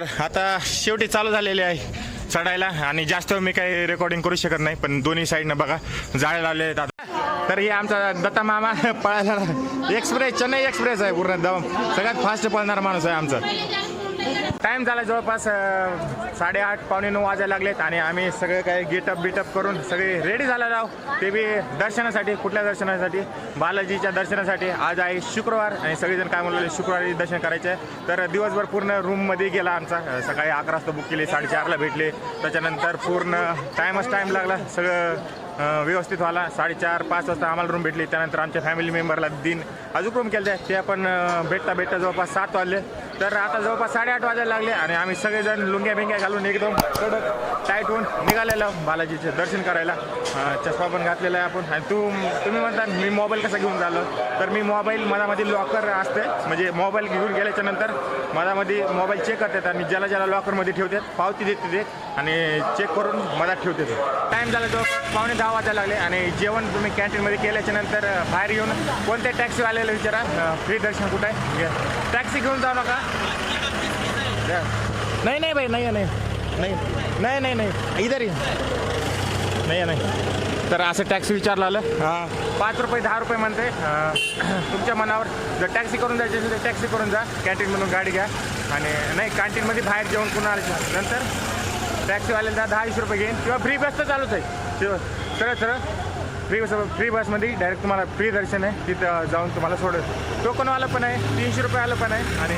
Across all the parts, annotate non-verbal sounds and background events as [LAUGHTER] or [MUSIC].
तर आता शेवटी चालू झालेले आहे चढायला आणि जास्त मी काही रेकॉर्डिंग करू शकत नाही पण दोन्ही साईडनं बघा जाळे लावले आहेत आता. तर हे आमचा दत्ता मामा पळायला एक्सप्रेस चेन्नई एक्सप्रेस आहे पूर्ण दम. सगळ्यात फास्ट पळणारा माणूस आहे आमचा. टाइम झाला जवळपास साडेआठ पावणे नऊ वाजायला लागलेत आणि आम्ही सगळे काही गेटअप बिटअप करून सगळे रेडी झालेलो आहोत. ते बी दर्शनासाठी कुठल्या दर्शनासाठी? बालाजीच्या दर्शनासाठी. आज आहे शुक्रवार आणि सगळेजण काय म्हणले शुक्रवारी दर्शन करायचे आहे. तर दिवसभर पूर्ण रूममध्ये गेला आमचा. सकाळी अकरा वाजता बुक केली साडेचारला भेटले. त्याच्यानंतर पूर्ण टाईमच टाईम लागला. सगळं व्यवस्थित व्हायला. साडेचार पाच वाजता आम्हाला रूम भेटली. त्यानंतर आमच्या फॅमिली मेंबरला दिन अजून रूम केले ते आपण भेटता भेटता जवळपास सात वाजले. तर आता जवळपास साडेआठ वाजायला लागले आणि आम्ही सगळेजण लुंग्या बिंग्या घालून एकदम कडक टाईट होऊन निघालेलो बालाजीचे दर्शन करायला. चष्मा पण घातलेला आहे आपण. आणि तू तुम्ही म्हणता मी मोबाईल कसा घेऊन झालो तर मी मोबाईल मधामध्ये लॉकर असते. म्हणजे मोबाईल घेऊन गेल्याच्यानंतर मधामध्ये मोबाईल चेक करतात आणि ज्याला ज्याला लॉकरमध्ये ठेवतात पावती देते ते आणि चेक करून मधात ठेवते ते टाईम झाला तो पावणे दहा वाजायला लागले आणि जेवण तुम्ही कॅन्टीनमध्ये केल्याच्यानंतर बाहेर येऊन कोणत्या टॅक्सीवाल्याला विचारा फ्री दर्शन कुठं आहे? टॅक्सी घेऊन जाऊ नका. नाही नाही भाई नाही नाही. नाही. नाही नाही नाही. इधर ये. नाही नाही. तर असं टॅक्सी विचारलं आलं. हां. पाच रुपये दहा रुपये म्हणते. तुमच्या मनावर जर टॅक्सी करून जायची असेल तर टॅक्सी करून जा. कॅन्टीनमधून गाडी घ्या. आणि नाही कॅन्टीनमध्ये बाहेर जेवण करून आले नंतर टॅक्सीवाल्याला दहा वीस रुपये घेईन. किंवा फ्री बस तर चालूच आहे. ते- सरळ सरळ. फ्री बस फ्री बसमध्ये डायरेक्ट तुम्हाला फ्री दर्शन आहे. तिथं जाऊन तुम्हाला सोडत. टोकनवालं पण आहे. तीनशे रुपयाला पण आहे. आणि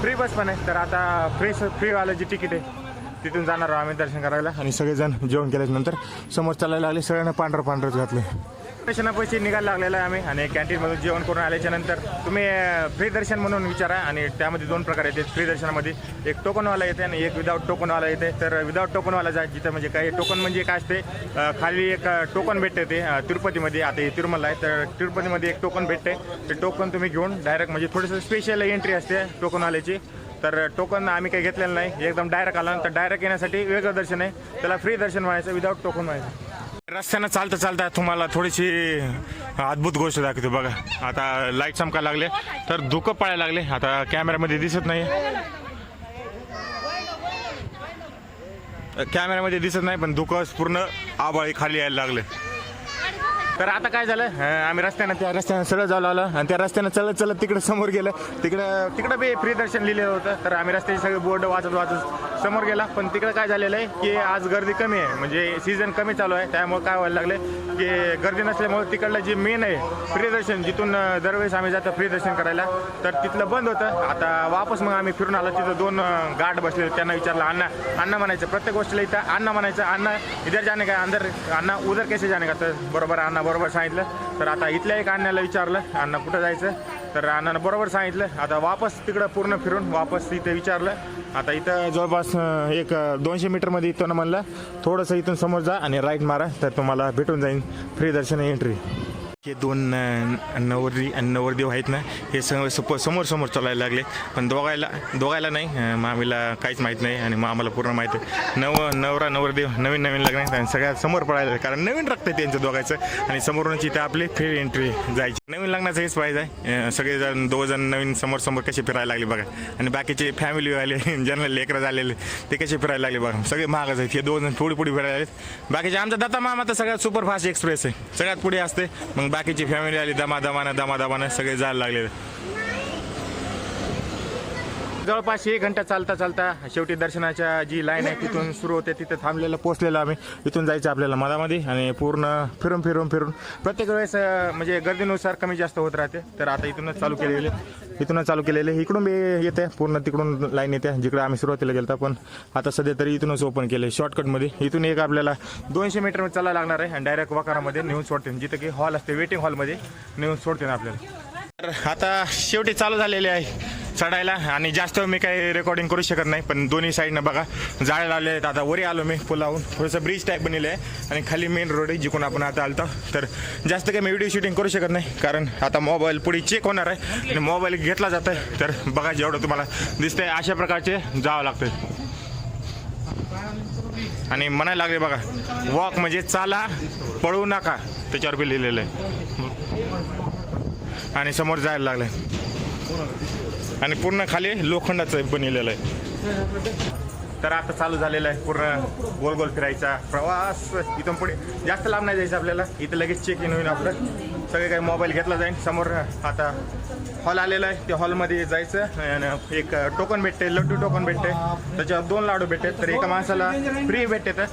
फ्री बस पण आहे. तर आता फ्री फ्रीवालं जी तिकीट आहे तिथून जाणार आम्ही दर्शन करायला. आणि सगळेजण जेवण केल्यानंतर समोर चालायला लागले. सगळ्यांना पांढरं पांढरंच घातलं दर्शनापाशी निघायला लागलेलं आहे आम्ही आणि कॅन्टीनमधून जेवण करून आल्याच्यानंतर तुम्ही फ्री दर्शन म्हणून विचारा आणि त्यामध्ये दोन प्रकार येते फ्री दर्शनामध्ये. एक टोकनवाला येते आणि एक विदाऊट टोकनवाला येते. तर विदाऊट टोकनवाला जा जिथं म्हणजे काही टोकन म्हणजे काय असते खाली एक टोकन भेटते ते तिरुपतीमध्ये. आता हे तिरुमला आहे तर तिरुपतीमध्ये एक टोकन भेटते. ते टोकन तुम्ही घेऊन डायरेक्ट म्हणजे थोडंसं स्पेशल एंट्री असते टोकनवाल्याची तर टोकन आम्ही काही घेतलेलं नाही. एकदम डायरेक्ट आला तर डायरेक्ट येण्यासाठी वेगळं दर्शन आहे. त्याला फ्री दर्शन म्हणायचं विदाऊट टोकन म्हणायचं. रस्त्यानं चालता चालता तुम्हाला थोडीशी अद्भुत गोष्ट दाखवते बघा. आता लाइट चमकायला लागले तर धुकं पळायला लागले. आता कॅमेऱ्यामध्ये दिसत नाही. कॅमेऱ्यामध्ये दिसत नाही पण धुकं पूर्ण आबाळी खाली यायला लागले. तर आता काय झालं? आम्ही रस्त्यानं त्या रस्त्यानं सरळ जाऊ लागलं. आणि त्या रस्त्यानं चलत चलत तिकडे समोर गेलं. तिकडं तिकडं बी प्रियदर्शन लिहिलं लिहिलेलं होतं. तर आम्ही रस्त्याचे सगळे बोर्ड वाचत वाचत समोर गेला पण तिकडं काय झालेलं आहे की आज गर्दी कमी आहे. म्हणजे सीझन कमी चालू आहे त्यामुळे काय व्हायला लागले की गर्दी नसल्यामुळे तिकडलं जे मेन आहे फ्रीदर्शन जिथून दरवेळेस आम्ही जातो फ्रीदर्शन करायला तर तिथलं बंद होतं. आता वापस मग आम्ही फिरून आलो तिथं दोन गाठ बसले त्यांना विचारलं अण्णा अण्णा म्हणायचं प्रत्येक गोष्टीला इथं अण्णा म्हणायचं अण्णा इधर जाणे का अंदर अण्णा उदर कसे जाणे का? तर बरोबर अण्णा बरोबर सांगितलं. तर आता इथल्या एक अण्णाला विचारलं अण्णा कुठं जायचं? तर अण्णानं बरोबर सांगितलं. आता वापस तिकडं पूर्ण फिरून वापस इथे विचारलं. आता इथं जवळपास एक दोनशे मीटरमध्ये इथं म्हणलं थोडंसं इथून समोर जा आणि राईट मारा तर तुम्हाला भेटून जाईल फ्री दर्शन एंट्री हे दोन नवरदी नवरी आणि नवरदेव आहेत ना हे सप- समोर समोर चालायला लागले. पण दोघायला दोघायला नाही मामीला काहीच माहीत नाही आणि मामाला पूर्ण माहीत आहे. नव नवरा नवरदेव नवीन नवीन लग्न आहेत आणि सगळ्यात समोर पडायला कारण नवीन रक्त आहे त्यांचं दोघायचं आणि समोरून इथं आपली फ्री एंट्री जायची. नवीन लग्नाचं हेच पाहिजे आहे. सगळेजण दोघ जण नवीन समोर समोर कसे फिरायला लागले बघा. आणि बाकीचे फॅमिलीवाले ज्यांना लेकरं झालेले ते कसे फिरायला लागले बघा. सगळे महागच आहेत. हे दोन जण पुढे पुढे फिरायला लागले बाकीचे आमचा दत्ता मामा तर सगळ्यात सुपरफास्ट एक्सप्रेस आहे. सगळ्यात पुढे असते. मग बाकीची फॅमिली आली दमादमानं दमादमानं सगळे जायला लागले जवळपास एक घंटा चालता चालता शेवटी दर्शनाच्या जी लाईन आहे तिथून सुरू होते तिथे थांबलेलं पोचलेलं आम्ही. इथून जायचं आपल्याला मधामध्ये आणि पूर्ण फिरून फिरून फिरून. प्रत्येक वेळेस म्हणजे गर्दीनुसार कमी जास्त होत राहते. तर आता इथूनच चालू केलेले इथूनच चालू केलेले. इकडून बी येते पूर्ण तिकडून लाईन येते जिकडे आम्ही सुरुवातीला गेलता. पण आता सध्या तरी इथूनच ओपन केले शॉर्टकटमध्ये इथून एक आपल्याला दोनशे मीटर चालायला लागणार आहे. आणि डायरेक्ट वकारामध्ये नेऊन सोडते जिथं की हॉल असते वेटिंग हॉलमध्ये नेऊन सोडते आपल्याला. तर आता शेवटी चालू झालेले आहे. चढायला आणि जास्त मी काही रेकॉर्डिंग करू शकत नाही पण दोन्ही साईडनं बघा जाळे लावले आहेत. आता वरी आलो मी पुलावून थोडंसं ब्रिज टाईप बनलेलं आहे. आणि खाली मेन रोड आहे जिकून आपण आता आलतो. तर जास्त काही मी व्हिडिओ शूटिंग करू शकत नाही कारण आता मोबाईल पुढे चेक होणार आहे. आणि मोबाईल घेतला जात आहे तर बघा जेवढं तुम्हाला दिसतंय अशा प्रकारचे जावं लागतं आणि म्हणायला लागले बघा वॉक म्हणजे चाला पळू नका त्याच्यावर बी लिहिलेलं आहे. आणि समोर जायला लागलं आणि पूर्ण खाली लोखंडाचं बनलेलं आहे. तर आता चालू झालेलं आहे पूर्ण गोल गोल फिरायचा प्रवास. इथून पुढे जास्त लांब नाही जायचं आपल्याला. इथं लगेच चेक इन होईल आपलं. सगळे काही मोबाईल घेतला जाईल. समोर आता हॉल आलेला आहे. त्या हॉलमध्ये जायचं आणि एक टोकन भेटते लड्डू टोकन भेटते. त्याच्यावर दोन लाडू भेटते तर एका माणसाला फ्री भेटते तर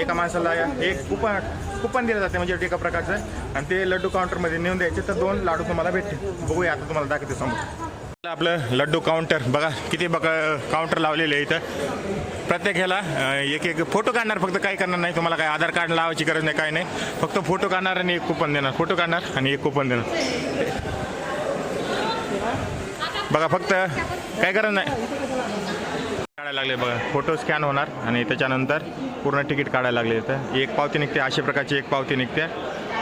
एका माणसाला एक कुपन कुपन दिलं जाते म्हणजे एका प्रकारचं. आणि ते लड्डू काउंटरमध्ये नेऊन द्यायचे तर दोन लाडू तुम्हाला भेटते बघूया आता तुम्हाला दाखवते समोर. आपलं लड्डू काउंटर बघा किती बघा काउंटर लावलेले आहे इथं. प्रत्येक ह्याला एक एक फोटो काढणार फक्त काही करणार नाही. तुम्हाला काय आधार कार्ड लावायची गरज नाही काय नाही. फक्त फोटो काढणार आणि एक कुपन देणार. फोटो काढणार आणि एक कुपन देणार. बघा फक्त काय गरज नाही. काढायला लागले बघा. फोटो स्कॅन होणार आणि त्याच्यानंतर पूर्ण तिकीट काढायला लागले तर एक पावती निघते अशा प्रकारची एक पावती निघते.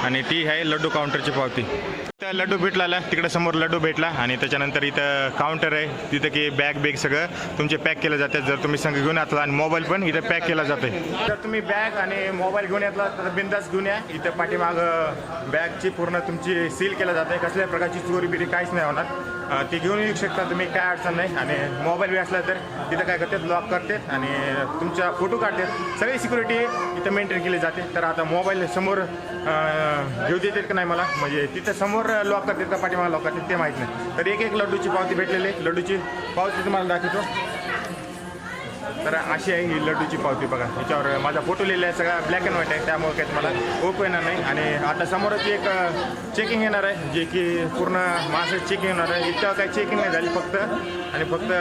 आणि ती आहे लड्डू काउंटरची पावती. त्या लड्डू भेटला तिकडे समोर लड्डू भेटला आणि त्याच्यानंतर इथं काउंटर आहे. तिथं की बॅग बेग सगळं तुमचे पॅक केलं जाते. जर तुम्ही संघ घेऊन येतला आणि मोबाईल पण इथं पॅक केला जाते जर तुम्ही बॅग आणि मोबाईल घेऊन येतला तर बिंदास घेऊन या. इथं पाठीमाग बॅगची पूर्ण तुमची सील केलं जाते कसल्या प्रकारची चोरी बिरी काहीच नाही होणार. ती घेऊन येऊ शकता तुम्ही काय अडचण नाही. आणि मोबाईल बी असला तर तिथं काय करतात लॉक करतात आणि तुमचा फोटो काढतात. सगळी सिक्युरिटी इथं मेंटेन केली जाते. तर आता मोबाईल समोर घेऊ देतात का नाही मला? म्हणजे तिथं समोर लॉक करतात का? पाठीमागे लॉक करतात ते माहीत नाही. तर एक एक लड्डूची पावती भेटलेली आहे. लड्डूची पावती तुम्हाला दाखवतो. तर अशी आहे ही लड्डूची पावती बघा. याच्यावर माझा फोटो लिहिला आहे सगळा ब्लॅक अँड व्हाईट आहे. त्यामुळे काही तुम्हाला ओप येणार नाही. आणि आता समोरच एक चेकिंग येणार आहे जे की पूर्ण माणसं चेकिंग येणार आहे. इतकं काही चेकिंग नाही झाली फक्त आणि फक्त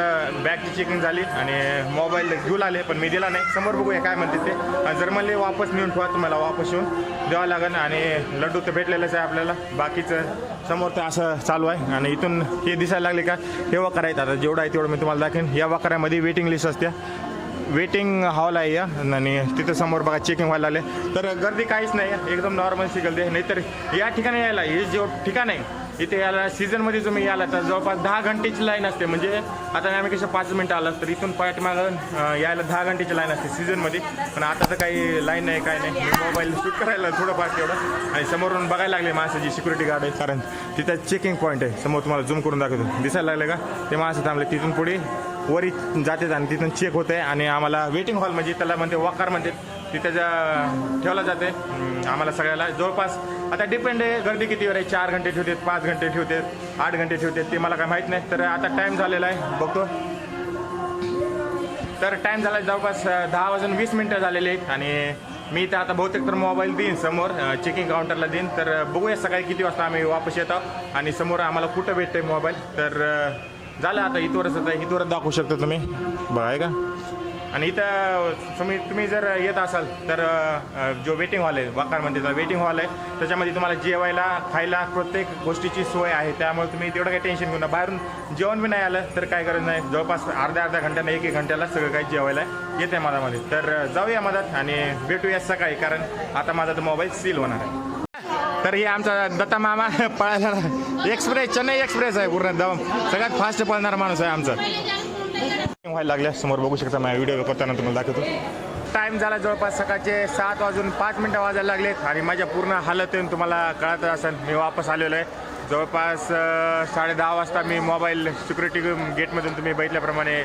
बॅगची चेकिंग झाली आणि मोबाईल घेऊन आले पण मी दिला नाही. समोर बघूया काय म्हणते ते. जर म्हणले वापस नेऊन ठेवा तुम्हाला वापस येऊन द्यावं लागेल. आणि लड्डू तर भेटलेलंच आहे आपल्याला. बाकीचं समोर तर असं चालू आहे. आणि इथून हे दिसायला लागले का? हे आहेत. आता जेवढं आहे तेवढं मी तुम्हाला दाखवेन. या वकारामध्ये वेटिंग लिस्ट असते. वेटिंग हॉल आहे या. आणि तिथं समोर बघा चेकिंग व्हायला लागले. तर गर्दी काहीच नाही आहे. एकदम नॉर्मल गर्दी आहे नाहीतर या ठिकाणी यायला हे जे ठिकाण आहे इथे याला सीझनमध्ये तुम्ही याला तर जवळपास दहा घंटेची लाईन असते. म्हणजे आता आम्ही कसं पाच मिनटं आलं तर इथून पाठीमागं यायला दहा घंटेची लाईन असते सीझनमध्ये पण आता तर काही लाईन नाही काय नाही. मोबाईल शूट करायला थोडंफार तेवढं. आणि समोरून बघायला लागले माणसाची सिक्युरिटी गार्ड आहे. कारण तिथं चेकिंग पॉईंट आहे. समोर तुम्हाला झूम करून दाखवतो. दिसायला लागले का? ते माणसं थांबले. तिथून पुढे वरी जाते आणि तिथून चेक होते आणि आम्हाला वेटिंग हॉल म्हणजे त्याला म्हणते वॉकर म्हणते तिथे जा ठेवला जाते आम्हाला सगळ्याला जवळपास आता डिपेंड आहे गर्दी किती वेळ आहे चार घंटे ठेवतात पाच घंटे ठेवतात आठ घंटे ठेवतात ते मला काय माहीत नाही. तर आता टाईम झालेला आहे बघतो. तर टाईम झाला आहे जवळपास दहा वाजून वीस मिनटं झालेले आहेत आणि मी तर आता बहुतेक तर मोबाईल देईन समोर चेकिंग काउंटरला देईन. तर बघूया सकाळी किती वाजता आम्ही वापस येतो आणि समोर आम्हाला कुठं भेटते मोबाईल तर झालं आता इथवरच आता इथवरच दाखवू शकता तुम्ही. बघा आहे का? आणि इथं तुम्ही तुम्ही जर येत असाल तर जो वेटिंग हॉल आहे वाकारमध्ये वेटिंग हॉल आहे त्याच्यामध्ये तुम्हाला जेवायला खायला प्रत्येक गोष्टीची सोय आहे. त्यामुळे तुम्ही तेवढं काही टेन्शन घेऊ नका. बाहेरून जेवण बी नाही आलं तर काय गरज नाही. जवळपास अर्ध्या अर्ध्या घंट्यानं एक एक घंट्याला सगळं काही जेवायला येते मधामध्ये. तर जाऊया मधात आणि भेटूया सकाळी कारण आता माझा तो मोबाईल सील होणार आहे. तर हे आमचा दत्ता मामा [LAUGHS] पळायला एक्सप्रेस चेन्नई एक्सप्रेस आहे पूर्ण दम सगळ्यात फास्ट पळणारा माणूस आहे आमचा. व्हायला लागल्या समोर बघू शकता माझ्या व्हिडिओ करताना तुम्हाला दाखवतो. टाईम झाला जवळपास सकाळचे सात वाजून पाच मिनटं वाजायला लागलेत आणि माझ्या पूर्ण हालत येऊन तुम्हाला कळत असेल मी वापस आलेलो आहे. जवळपास साडे दहा वाजता मी मोबाईल सिक्युरिटी गेटमधून तुम्ही बघितल्याप्रमाणे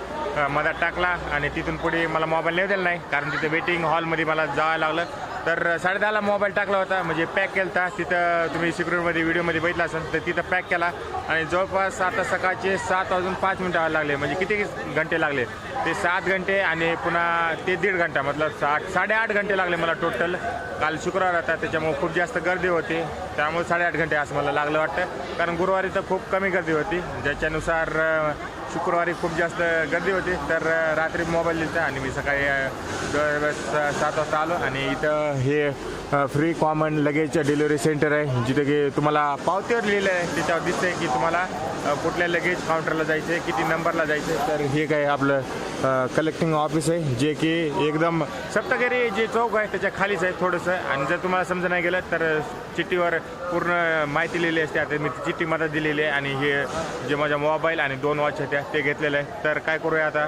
मधात टाकला. आणि तिथून पुढे मला मोबाईल नाही दिला नाही. कारण तिथे वेटिंग हॉलमध्ये मला जावं लागलं. तर साडे दहाला मोबाईल टाकला होता म्हणजे पॅक केला होता तिथं तुम्ही सिक्युरिटीमध्ये व्हिडिओमध्ये बघितला असेल तर तिथं पॅक केला. आणि जवळपास आता सकाळचे सात वाजून पाच मिनटं व्हायला लागले. म्हणजे किती घंटे लागले? ते सात घंटे आणि पुन्हा ते दीड घंटा मतलब साठ साडेआठ घंटे लागले मला टोटल काल शुक्रवार होता त्याच्यामुळे खूप जास्त गर्दी होती. त्यामुळे साडेआठ घंटे असं मला लागलं वाटतं. कारण गुरुवारी तर खूप कमी गर्दी होती. ज्याच्यानुसार शुक्रवारी खूप जास्त गर्दी होती. तर रात्री मोबाईल दिलता आणि मी सकाळी जवळपास सात वाजता आलो आणि इथं हे free common luggage delivery centre आहे. जिथे की तुम्हाला पावतीवर लिहिलं आहे. त्याच्यावर दिसतंय की तुम्हाला कुठल्या लगेज काउंटरला जायचं आहे किती नंबरला जायचं आहे तर हे काय आपलं कलेक्टिंग ऑफिस आहे. जे की एकदम सप्तगिरी जे चौक आहे त्याच्या खालीच आहे थोडंसं. आणि जर तुम्हाला समजा नाही गेलं तर चिठ्ठीवर पूर्ण माहिती लिहिली असते. आता मी चिठ्ठी मला दिलेली आहे. आणि हे जे माझा मोबाईल आणि दोन वॉच आहे होत्या ते घेतलेलं आहे. तर काय करूया आता?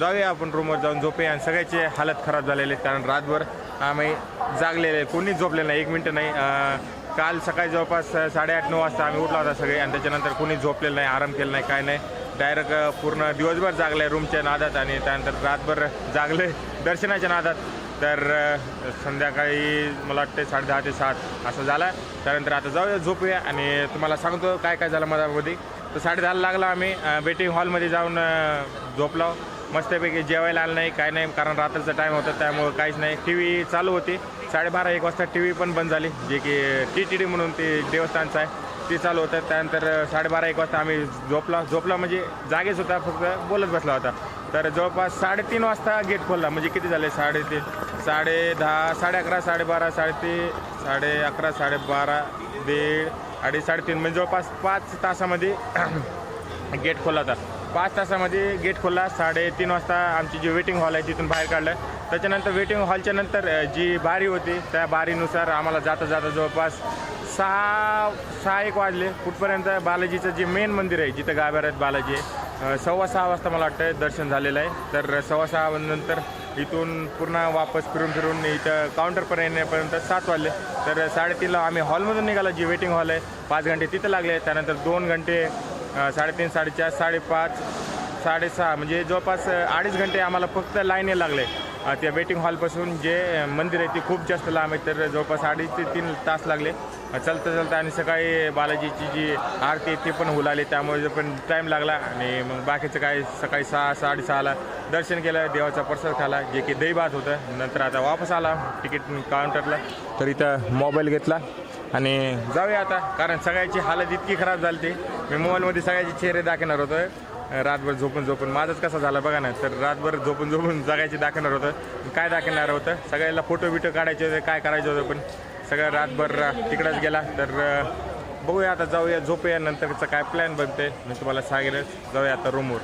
जाऊया आपण रूमवर जाऊन झोपूया आणि सगळ्याचे हालत खराब झालेले आहेत कारण रातभर आम्ही जागलेले आहे. कोणीच झोपलेलं नाही. एक मिनटं नाही. काल सकाळी जवळपास साडेआठ नऊ वाजता आम्ही उठला होता सगळे आणि त्याच्यानंतर कोणी झोपलेलं नाही आराम केला नाही काय नाही. डायरेक्ट पूर्ण दिवसभर जागलं आहे रूमच्या नादात आणि त्यानंतर रातभर जागले दर्शनाच्या नादात. तर संध्याकाळी मला वाटते साडे दहा ते सात असं झालं. त्यानंतर आता जाऊया झोपूया आणि तुम्हाला सांगतो काय काय झालं माझ्यामध्ये तर साडे दहाला लागला आम्ही. वेटिंग हॉलमध्ये जाऊन झोपलो. मस्तपैकी जेवायला आलं नाही काय नाही कारण रात्रीचा टाईम होता त्यामुळं काहीच नाही. टी व्ही चालू होती. साडेबारा एक वाजता टी व्ही पण बंद झाली. जे की टी टी डी म्हणून ते देवस्थानचं आहे ते चालू होतं. त्यानंतर साडेबारा एक वाजता आम्ही झोपला. झोपला म्हणजे जागेच होता फक्त बोलत बसला होता. तर जवळपास साडेतीन वाजता गेट खोलला. म्हणजे किती झाले? साडेतीन साडे दहा साडे अकरा साडेबारा साडेतीन साडे अकरा साडेबारा दीड अडीच साडेतीन म्हणजे जवळपास पाच तासामध्ये [CLEARS THROAT] गेट खोला होता. पाच तासामध्ये गेट खोलला. साडेतीन वाजता आमची जी वेटिंग हॉल आहे तिथून बाहेर काढलं. त्याच्यानंतर वेटिंग हॉलच्या नंतर जी बारी होती त्या बारीनुसार आम्हाला जाता जाता जवळपास सहा सहा एक वाजले. कुठपर्यंत बालाजीचं जे मेन मंदिर आहे जिथं गाभाऱ्यात बालाजी आहे सव्वा सहा वाजता मला वाटतं दर्शन झालेलं आहे. तर सव्वा सहा नंतर इथून पूर्ण वापस फिरून फिरून इथं काउंटरपर्यंत येण्यापर्यंत सात वाजले. तर साडेतीनला आम्ही हॉलमधून निघाला जी वेटिंग हॉल आहे. पाच घंटे तिथं लागले. त्यानंतर दोन घंटे साडेतीन साडेचार साडेपाच साडेसहा म्हणजे जवळपास अडीच घंटे आम्हाला फक्त लाईनने लागले. त्या वेटिंग हॉलपासून जे मंदिर आहे ते खूप जास्त लांब आहे. तर जवळपास अडीच ते तीन तास लागले. चलता चालता चालता आणि सकाळी बालाजीची जी आरती आहे ती पण होऊ लागली. त्यामुळे पण टाईम लागला आणि मग बाकीचं काय सकाळी सहा साडेसहाला दर्शन केलं देवाचा प्रसाद खाला जे की दहीबात होतं. नंतर आता वापस आला तिकीट काउंटरला तर इथं मोबाईल घेतला आणि जाऊया आता. कारण सगळ्याची हालत इतकी खराब झाली ती मी मोबाईलमध्ये सगळ्याचे चेहरे दाखवणार होतं. रातभर झोपून झोपून. माझंच कसं झालं बघा ना तर रातभर झोपून झोपून जगायचे दाखवणार होतं. काय दाखवणार होतं? सगळ्याला फोटो बिटो काढायचे होते काय करायचं होतं पण सगळं रातभर तिकडंच गेला. तर बघूया आता जाऊया झोपूया नंतरचा काय प्लॅन बनते मी तुम्हाला सांगेलच जाऊया आता रूमवर